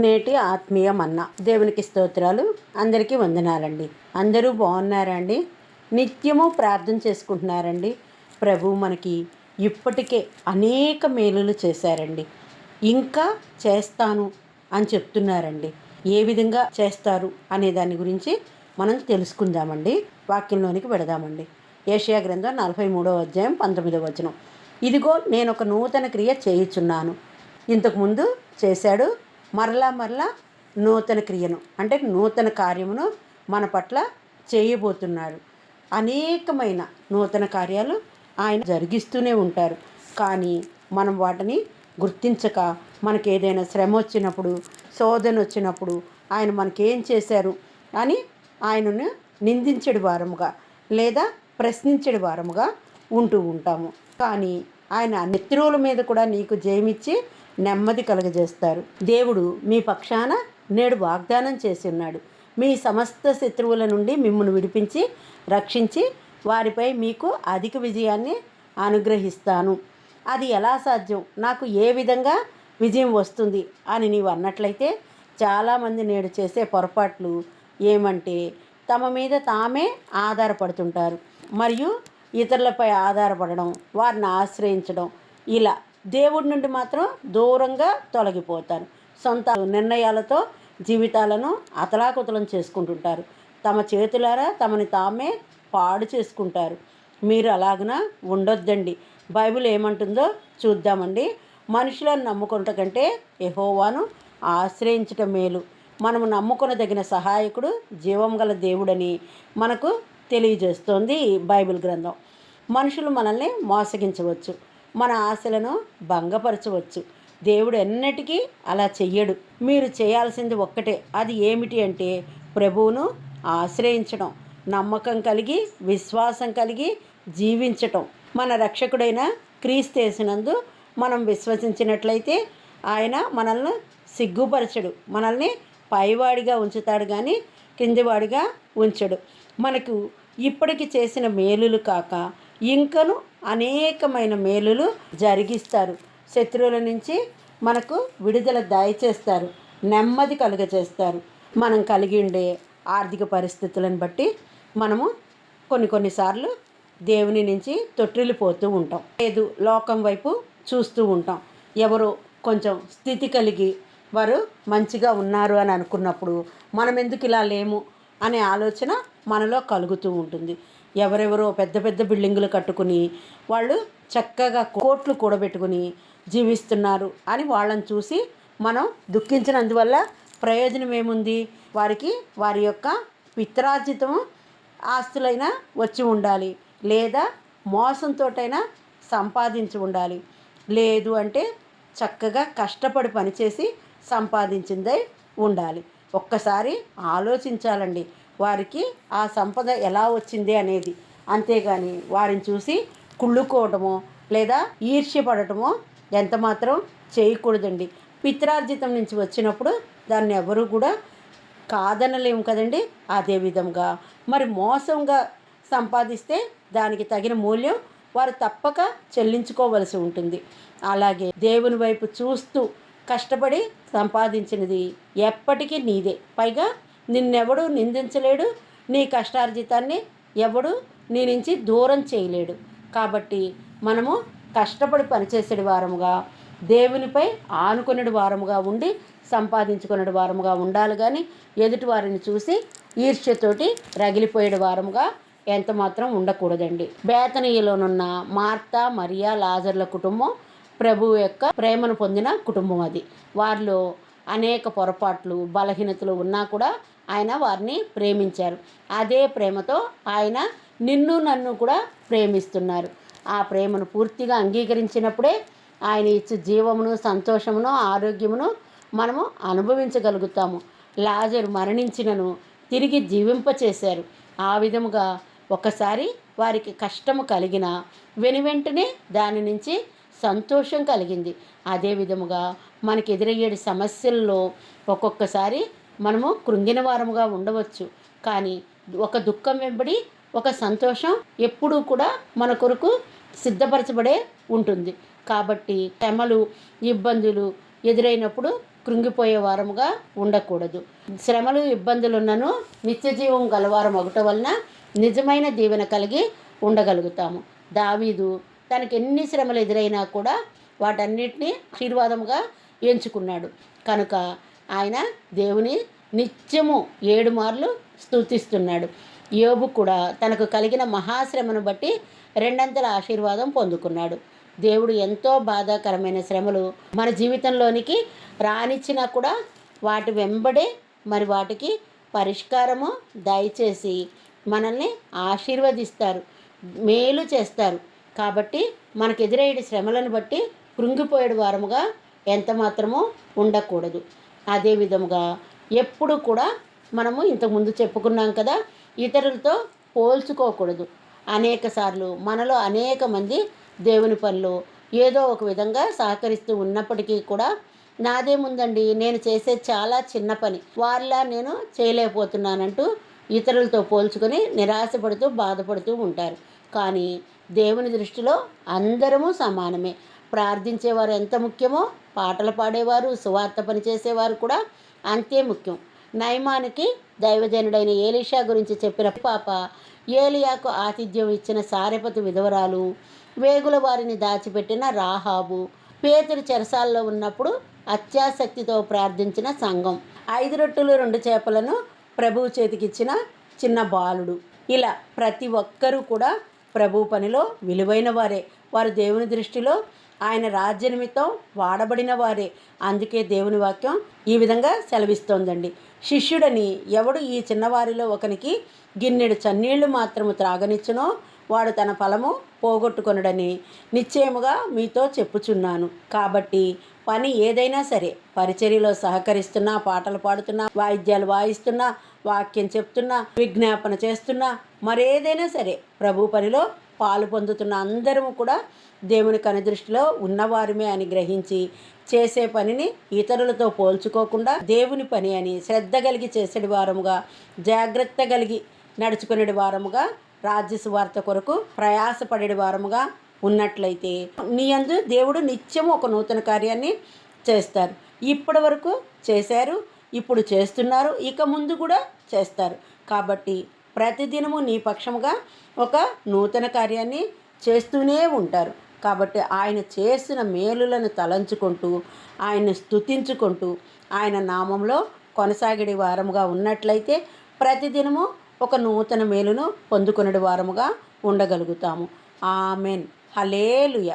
నేటి ఆత్మీయ మన్న. దేవునికి స్తోత్రాలు. అందరికీ వందనాలండి. అందరూ బాగున్నారండి? నిత్యము ప్రార్థన చేసుకుంటున్నారండి. ప్రభు మనకి ఇప్పటికే అనేక మేలులు చేశారండి. ఇంకా చేస్తాను అని చెప్తున్నారండి. ఏ విధంగా చేస్తారు అనే దాని గురించి మనం తెలుసుకుందామండి. వాక్యంలోనికి పెడదామండి. ఏషియా గ్రంథం నలభై మూడవ అధ్యాయం పంతొమ్మిదవ వచనం. ఇదిగో నేను ఒక నూతన క్రియ చేయుచున్నాను. ఇంతకుముందు చేశాడు మరలా మరలా నూతన క్రియను అంటే నూతన కార్యమును మన పట్ల చేయబోతున్నాడు అనేకమైన నూతన కార్యాలు ఆయన జరిగిస్తూనే ఉంటారు. కానీ మనం వాటిని గుర్తించక మనకి ఏదైనా శ్రమ వచ్చినప్పుడు శోధన వచ్చినప్పుడు ఆయన మనకేం చేశారు అని ఆయనను నిందించడి వారముగా లేదా ప్రశ్నించడి వారముగా ఉంటూ ఉంటాము. కానీ ఆయన నెత్తురుల మీద కూడా నీకు జయమిచ్చి నెమ్మది కలుగజేస్తారు. దేవుడు మీ పక్షాన నేడు వాగ్దానం చేసి ఉన్నాడు మీ సమస్త శత్రువుల నుండి మిమ్మల్ని విడిపించి రక్షించి వారిపై మీకు అధిక విజయాన్ని అనుగ్రహిస్తాను. అది ఎలా సాధ్యం? నాకు ఏ విధంగా విజయం వస్తుంది అని నీవు అన్నట్లయితే చాలామంది నేడు చేసే పొరపాట్లు ఏమంటే తమ మీద తామే ఆధారపడుతుంటారు. మరియు ఇతరులపై ఆధారపడడం వారిని ఆశ్రయించడం. ఇలా దేవుడి నుండి మాత్రం దూరంగా తొలగిపోతారు. సొంత నిర్ణయాలతో జీవితాలను అతలాకుతలం చేసుకుంటుంటారు. తమ చేతులారా తమని తామే పాడు చేసుకుంటారు. మీరు అలాగున ఉండొద్దండి. బైబిల్ ఏమంటుందో చూద్దామండి. మనుషులను నమ్ముకుంట కంటే ఎహోవాను ఆశ్రయించటం మేలు. మనము నమ్ముకొనదగిన సహాయకుడు జీవం గల దేవుడని మనకు తెలియజేస్తోంది బైబిల్ గ్రంథం. మనుషులు మనల్ని మోసగించవచ్చు. మన ఆశలను భంగపరచవచ్చు. దేవుడు ఎన్నటికీ అలా చెయ్యడు. మీరు చేయాల్సింది ఒక్కటే. అది ఏమిటి అంటే ప్రభువును ఆశ్రయించడం నమ్మకం కలిగి విశ్వాసం కలిగి జీవించటం. మన రక్షకుడైన క్రీస్తేసినందు మనం విశ్వసించినట్లయితే ఆయన మనల్ని సిగ్గుపరచడు. మనల్ని పైవాడిగా ఉంచుతాడు కానీ కిందివాడిగా ఉంచడు. మనకు ఇప్పటికి చేసిన మేలులు కాక ఇంకను అనేకమైన మేలులు జరిగిస్తారు. శత్రువుల నుంచి మనకు విడుదల దయచేస్తారు. నెమ్మది కలుగజేస్తారు. మనం కలిగి ఉండే ఆర్థిక పరిస్థితులను బట్టి మనము కొన్ని కొన్నిసార్లు దేవుని నుంచి తొట్టిల్లిపోతూ ఉంటాం. లేదు లోకం వైపు చూస్తూ ఉంటాం. ఎవరు కొంచెం స్థితి కలిగి వారు మంచిగా ఉన్నారు అని అనుకున్నప్పుడు మనం ఎందుకు ఇలా లేము అనే ఆలోచన మనలో కలుగుతూ ఉంటుంది. ఎవరెవరో పెద్ద పెద్ద బిల్డింగులు కట్టుకుని వాళ్ళు చక్కగా కోట్లు కూడబెట్టుకుని జీవిస్తున్నారు అని వాళ్ళని చూసి మనం దుఃఖించినందువల్ల ప్రయోజనం ఏముంది? వారికి వారి యొక్క పిత్రార్జితం ఆస్తులైనా వచ్చి ఉండాలి లేదా మోసంతోటైనా సంపాదించి ఉండాలి. లేదు అంటే చక్కగా కష్టపడి పనిచేసి సంపాదించిందై ఉండాలి. ఒక్కసారి ఆలోచించాలండి. వారికి ఆ సంపద ఎలా వచ్చింది అనేది. అంతేగాని వారిని చూసి కుళ్ళుకోవటమో లేదా ఈర్ష్యపడటమో ఎంత మాత్రం చేయకూడదండి. పిత్రార్జితం నుంచి వచ్చినప్పుడు దాన్ని ఎవరు కూడా కాదనలేము కదండి. అదే విధంగా మరి మోసంగా సంపాదిస్తే దానికి తగిన మూల్యం వారు తప్పక చెల్లించుకోవలసి ఉంటుంది. అలాగే దేవుని వైపు చూస్తూ కష్టపడి సంపాదించినది ఎప్పటికీ నీదే. పైగా నిన్నెవడూ నిందించలేడు నీ కష్టార్జితాన్ని ఎవడు నీ నుంచి దూరం చేయలేడు. కాబట్టి మనము కష్టపడి పనిచేసేడు వారముగా దేవునిపై ఆనుకునేడు వారముగా ఉండి సంపాదించుకునేడు వారముగా ఉండాలి కానీ ఎదుటి వారిని చూసి ఈర్ష్యతోటి రగిలిపోయేడు వారముగా ఎంత మాత్రం ఉండకూడదండి. బేతనీయలోనున్న మార్తా మరియా లాజర్ల కుటుంబం ప్రభువు యొక్క ప్రేమను పొందిన కుటుంబం అది. వారిలో అనేక పొరపాట్లు బలహీనతలు ఉన్నా కూడా ఆయన వారిని ప్రేమించారు. అదే ప్రేమతో ఆయన నిన్ను నన్ను కూడా ప్రేమిస్తున్నారు. ఆ ప్రేమను పూర్తిగా అంగీకరించినప్పుడే ఆయన ఇచ్చే జీవమును సంతోషమును ఆరోగ్యమును మనము అనుభవించగలుగుతాము. లాజరు మరణించినను తిరిగి జీవింపచేశారు. ఆ విధముగా ఒకసారి వారికి కష్టము కలిగిన వెను వెంటనే దాని నుంచి సంతోషం కలిగింది. అదే విధముగా మనకి ఎదురయ్యే సమస్యల్లో ఒక్కొక్కసారి మనము కృంగిన వారముగా ఉండవచ్చు. కానీ ఒక దుఃఖం వెంబడి ఒక సంతోషం ఎప్పుడూ కూడా మన కొరకు సిద్ధపరచబడే ఉంటుంది. కాబట్టి శ్రమలు ఇబ్బందులు ఎదురైనప్పుడు కృంగిపోయే వారముగా ఉండకూడదు. శ్రమలు ఇబ్బందులున్నను నిత్య జీవం గలవారం ఒకట వలన నిజమైన దీవెన కలిగి ఉండగలుగుతాము. దావీదు తనకి ఎన్ని శ్రమలు ఎదురైనా కూడా వాటన్నిటినీ ఆశీర్వాదముగా ఎంచుకున్నాడు. కనుక ఆయన దేవుని నిత్యము ఏడు మార్లు స్తుతిస్తున్నాడు. యోబు కూడా తనకు కలిగిన మహాశ్రమను బట్టి రెండంతల ఆశీర్వాదం పొందుకున్నాడు. దేవుడు ఎంతో బాధాకరమైన శ్రమలు మన జీవితంలోనికి రానిచ్చినా కూడా వాటి వెంబడే మరి వాటికి పరిష్కారము దయచేసి మనల్ని ఆశీర్వదిస్తారు మేలు చేస్తారు. కాబట్టి మనకు ఎదురయ్యే శ్రమలను బట్టి కృంగిపోయేడు వారముగా ఎంత మాత్రము ఉండకూడదు. అదే విధముగా ఎప్పుడు కూడా మనము ఇంతకుముందు చెప్పుకున్నాం కదా ఇతరులతో పోల్చుకోకూడదు. అనేక సార్లు మనలో అనేక మంది దేవుని పనులు ఏదో ఒక విధంగా సహకరిస్తూ ఉన్నప్పటికీ కూడా నాదేముందండి నేను చేసే చాలా చిన్న పని వాళ్ళ నేను చేయలేకపోతున్నానంటూ ఇతరులతో పోల్చుకొని నిరాశపడుతూ బాధపడుతూ ఉంటారు. కానీ దేవుని దృష్టిలో అందరము సమానమే. ప్రార్థించేవారు ఎంత ముఖ్యమో పాటలు పాడేవారు సువార్త పని చేసేవారు కూడా అంతే ముఖ్యం. నయమానికి దైవజనుడైన ఏలిషా గురించి చెప్పిన పాప ఏలియాకు ఆతిథ్యం ఇచ్చిన సారెపతి విధవరాలు వేగుల వారిని దాచిపెట్టిన రాహాబు పేతురు చెరసాల్లో ఉన్నప్పుడు అత్యాసక్తితో ప్రార్థించిన సంఘం. ఐదు రొట్టెలు రెండు చేపలను ప్రభువు చేతికిచ్చిన చిన్న బాలుడు. ఇలా ప్రతి ఒక్కరూ కూడా ప్రభు పనిలో విలువైన వారే. వారు దేవుని దృష్టిలో ఆయన రాజ్య నిమిత్తం వాడబడిన వారే. అందుకే దేవుని వాక్యం ఈ విధంగా సెలవిస్తోందండి. శిష్యుడని ఎవడు ఈ చిన్నవారిలో ఒకనికి గిన్నెడు చన్నీళ్ళు మాత్రము త్రాగనిచ్చునో వాడు తన ఫలము పోగొట్టుకొనడని నిశ్చయముగా మీతో చెప్పుచున్నాను. కాబట్టి పని ఏదైనా సరే. పరిచర్యలో సహకరిస్తున్నా పాటలు పాడుతున్నా వాయిద్యాలు వాయిస్తున్నా వాక్యం చెప్తున్నా విజ్ఞాపన చేస్తున్నా మరేదైనా సరే ప్రభు పనిలో పాలు పొందుతున్న అందరము కూడా దేవుని కనుదృష్టిలో ఉన్నవారిమే అని గ్రహించి చేసే పనిని ఇతరులతో పోల్చుకోకుండా దేవుని పని అని శ్రద్ధ కలిగి చేసేటి వారముగా జాగ్రత్త కలిగి నడుచుకునేటి వారముగా రాజ్య సువార్త కొరకు ప్రయాసపడే వారముగా ఉన్నట్లయితే నీ అందు దేవుడు నిత్యం ఒక నూతన కార్యాన్ని చేస్తారు ఇప్పటి వరకు చేశారు ఇప్పుడు చేస్తున్నారు ఇక ముందు కూడా చేస్తారు. కాబట్టి ప్రతిదినము నీ పక్షముగా ఒక నూతన కార్యాన్ని చేస్తూనే ఉంటారు. కాబట్టి ఆయన చేసిన మేలులను తలంచుకుంటూ ఆయన్ని స్తుతించుకుంటూ ఆయన నామంలో కొనసాగిడి వారముగా ఉన్నట్లయితే ప్రతిదినము ఒక నూతన మేలును పొందుకునే వారముగా ఉండగలుగుతాము. ఆమెన్. హలేలుయ